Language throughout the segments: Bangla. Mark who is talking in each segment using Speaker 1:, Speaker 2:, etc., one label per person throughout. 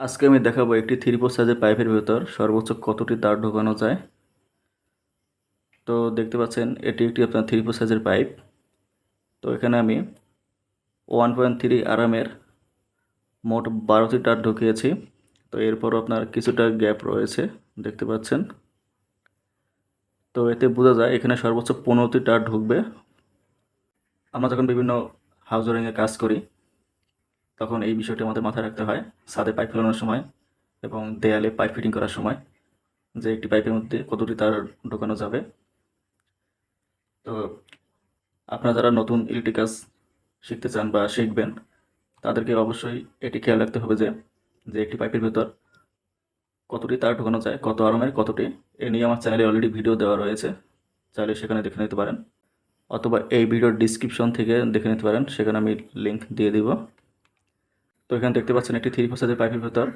Speaker 1: আজকে আমি দেখাবো একটি থ্রি ফোর সাইজের পাইপের ভেতর সর্বোচ্চ কতটি তার ঢোকানো যায়। তো দেখতে পাচ্ছেন, এটি একটি আপনার থ্রি ফোর সাইজের পাইপ তো এখানে আমি ওয়ান পয়েন্ট থ্রি আরামের মোট বারোটি তার ঢুকিয়েছি। তো এরপর আপনার কিছুটা গ্যাপ রয়েছে, দেখতে পাচ্ছেন। তো এতে বোঝা যায়, এখানে সর্বোচ্চ পনেরোটি তার ঢুকবে। আমরা যখন বিভিন্ন হাউস কাজ করি তখন এই বিষয়টি আমাদের মাথায় রাখতে হয়। ছাদে পাইপ ফেলানোর সময় এবং দেয়ালে পাইপ ফিটিং করার সময় যে একটি পাইপের মধ্যে কতটি তার ঢোকানো যাবে। তো আপনারা যারা নতুন ইলেকট্রিক কাজ শিখতে চান বা শিখবেন, তাদেরকে অবশ্যই এটি খেয়াল রাখতে হবে যে যে একটি পাইপের ভেতর কতটি তার ঢোকানো যায়, কত আরামের, কতটি। এ নিয়ে আমার চ্যানেলে অলরেডি ভিডিও দেওয়া রয়েছে। চাইলে সেখানে দেখে নিতে পারেন। অথবা এই ভিডিওর ডিসক্রিপশন থেকে দেখে নিতে পারেন। সেখানে আমি লিঙ্ক দিয়ে দিব। তো এখানে দেখতে পাচ্ছেন একটি থ্রি ফোর সাইজের পাইপের ভেতর।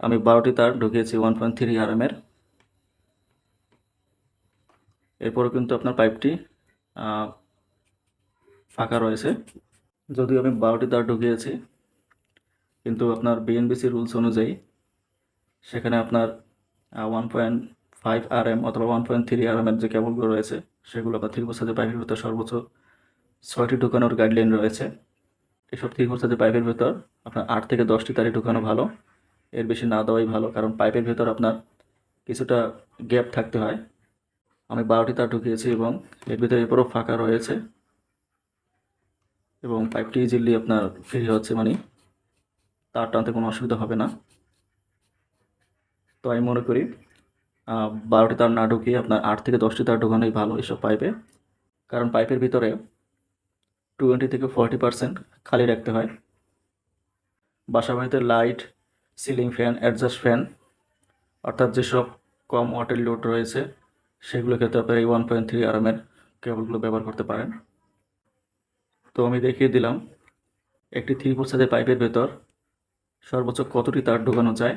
Speaker 1: আমি বারোটি তার ঢুকিয়েছি ওয়ান পয়েন্ট থ্রি আরএমের এরপরও কিন্তু আপনার পাইপটি ফাঁকা রয়েছে। যদিও আমি বারোটি তার ঢুকিয়েছি, কিন্তু আপনার বিএনবিসি রুলস অনুযায়ী সেখানে আপনার one point five R M অথবা ওয়ান পয়েন্ট থ্রি আর এমের যে কেবলগুলো রয়েছে, সেগুলো আপনার থ্রি সাইজের পাইপের ভেতর সর্বোচ্চ ছয়টি ঢুকানোর গাইডলাইন রয়েছে। এসব থ্রি ফোর সাইজের পাইপের ভেতর। আপনার আট থেকে দশটি তারে ঢুকানো ভালো। এর বেশি না দেওয়াই ভালো, কারণ পাইপের ভেতর আপনার কিছুটা গ্যাপ থাকতে হয়। আমি বারোটি তার ঢুকিয়েছি এবং এর ভিতরে এরপরও ফাঁকা রয়েছে। এবং পাইপটি ইজিলি আপনার ফ্রি হচ্ছে মানে তার টানতে কোনো অসুবিধা হবে না। তো আমি মনে করি বারোটি তার না ঢুকিয়ে আপনার আট থেকে দশটি তার ঢোকানোই ভালো এইসব পাইপে। কারণ পাইপের ভিতরে টোয়েন্টি থেকে ফর্টি পার্সেন্ট খালি রাখতে হয়। বাসা বাড়িতে light, ceiling fan, exhaust fan, অর্থাৎ যেসব কম ওয়াটের লোড রয়েছে সেগুলো ক্ষেত্রে আপনার এই ওয়ান পয়েন্ট থ্রি আরামের কেবলগুলো ব্যবহার করতে পারেন। তো আমি দেখিয়ে দিলাম, একটি থ্রি ফোর সাইজের পাইপের ভেতর সর্বোচ্চ কতটি তার ঢোকানো যায়